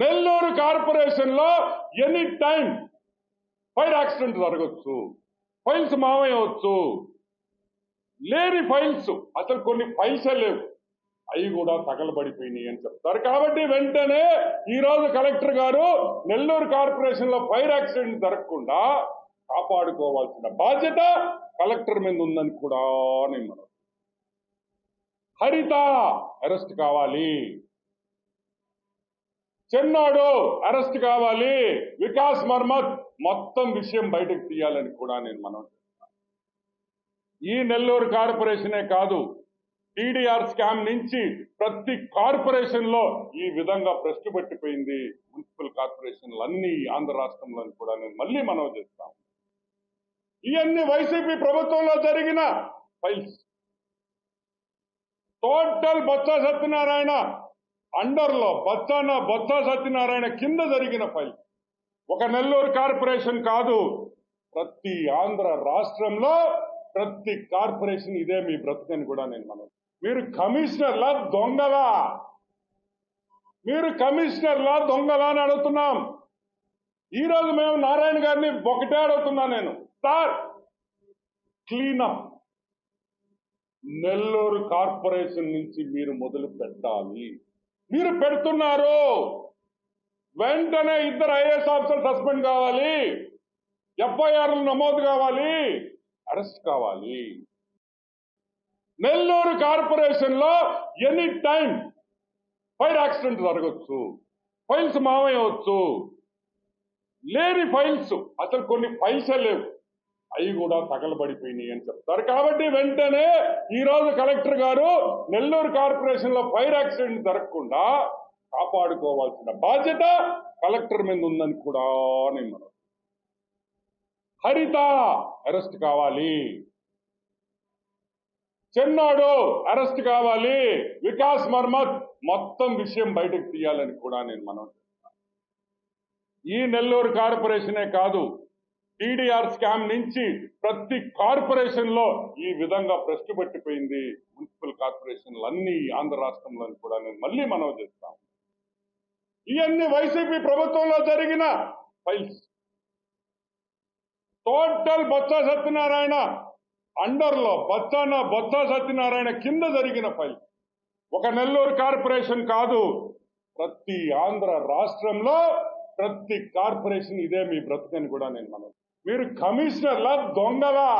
నెల్లూరు కార్పొరేషన్లో any time fire accident జరగచ్చు files మావయ్యవచ్చు. లేని ఫైల్స్ అసలు కొన్ని ఫైల్సే లేవు. అవి కూడా తగలబడిపోయినాయి అని చెప్తారు. కాబట్టి వెంటనే ఈ రోజు కలెక్టర్ గారు నెల్లూరు కార్పొరేషన్లో ఫైర్ యాక్సిడెంట్ జరగకుండా కాపాడుకోవాల్సిన బాధ్యత కలెక్టర్ మీద ఉందని కూడా నేను హరిత అరెస్ట్ కావాలి. చెన్నాడు అరెస్ట్ కావాలి. వికాస్ మర్మత్ మొత్తం విషయం బయటకు తీయాలని కూడా నేను మనం ఈ నెల్లూరు కార్పొరేషనే కాదు టీడీఆర్ స్కామ్ నుంచి ప్రతి కార్పొరేషన్లో ఈ విధంగా ప్రశ్న పెట్టిపోయింది మున్సిపల్ కార్పొరేషన్లు అన్ని ఆంధ్ర రాష్ట్రంలో కూడా నేను మళ్ళీ మనవి చేస్తాం ఇవన్నీ వైసీపీ ప్రభుత్వంలో జరిగిన ఫైల్స్. టోటల్ బొత్స సత్యనారాయణ అండర్లో బొత్సాన బొత్స సత్యనారాయణ కింద జరిగిన ఫైల్. ఒక నెల్లూరు కార్పొరేషన్ కాదు ప్రతి ఆంధ్ర రాష్ట్రంలో ప్రతి కార్పొరేషన్ ఇదే మీ బ్రతుకని కూడా నేను మనం మీరు కమిషనర్లా దొంగలా. మీరు కమిషనర్లా దొంగలా అని అడుగుతున్నాం. ఈ రోజు మేము నారాయణ గారిని ఒకటే అడుగుతున్నా నేను. సార్ క్లీనప్ నెల్లూరు కార్పొరేషన్ నుంచి మీరు మొదలు పెట్టాలి. మీరు పెడుతున్నారు. వెంటనే ఇద్దరు ఐఏఎస్ ఆఫీసర్ సస్పెండ్ కావాలి. ఎఫ్ఐఆర్లు నమోదు కావాలి. అరెస్ట్ కావాలి. నెల్లూరు కార్పొరేషన్లో ఎనీ టైం ఫైర్ యాక్సిడెంట్ జరగచ్చు ఫైల్స్ మావయ్యవచ్చు లేని ఫైల్స్. అసలు కొన్ని ఫైల్సే లేవు. అవి కూడా తగలబడిపోయినాయి అని చెప్తారు. కాబట్టి వెంటనే ఈ రోజు కలెక్టర్ గారు నెల్లూరు కార్పొరేషన్లో ఫైర్ యాక్సిడెంట్ జరగకుండా కాపాడుకోవాల్సిన బాధ్యత కలెక్టర్ మీద ఉందని కూడా నేను మనం హరిత అరెస్ట్ కావాలి. చెన్నాడు అరెస్ట్ కావాలి. వికాస్ మర్మత్ మొత్తం విషయం బయటకు తీయాలని కూడా నేను మనం ఈ నెల్లూరు కార్పొరేషనే కాదు టీడీఆర్ స్కామ్ నుంచి ప్రతి కార్పొరేషన్లో ఈ విధంగా భ్రష్టు పట్టిపోయింది మున్సిపల్ కార్పొరేషన్లు అన్ని ఆంధ్ర రాష్ట్రంలో కూడా నేను మళ్ళీ మనవి చేస్తాం ఇవన్నీ వైసీపీ ప్రభుత్వంలో జరిగిన ఫైల్స్. టోటల్ బొత్స సత్యనారాయణ అండర్లో బొత్సాన బొత్స సత్యనారాయణ కింద జరిగిన ఫైల్. ఒక నెల్లూరు కార్పొరేషన్ కాదు ప్రతి ఆంధ్ర రాష్ట్రంలో ప్రతి కార్పొరేషన్ ఇదే మీ బ్రతుకని కూడా నేను మనం మీరు కమిషనర్లా దొంగలా.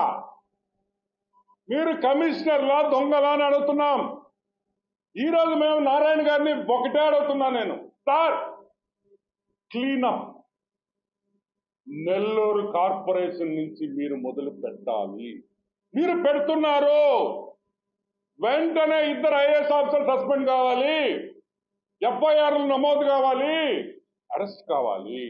మీరు కమిషనర్లా దొంగలా అని అడుగుతున్నాం. ఈరోజు మేము నారాయణ గారిని ఒకటే అడుగుతున్నా నేను. సార్ క్లీనప్ నెల్లూరు కార్పొరేషన్ నుంచి మీరు మొదలు పెట్టాలి. మీరు పెడుతున్నారు. వెంటనే ఇద్దరు ఐఏఎస్ ఆఫీసర్ సస్పెండ్ కావాలి. ఎఫ్ఐఆర్లు నమోదు కావాలి. అరెస్ట్ కావాలి.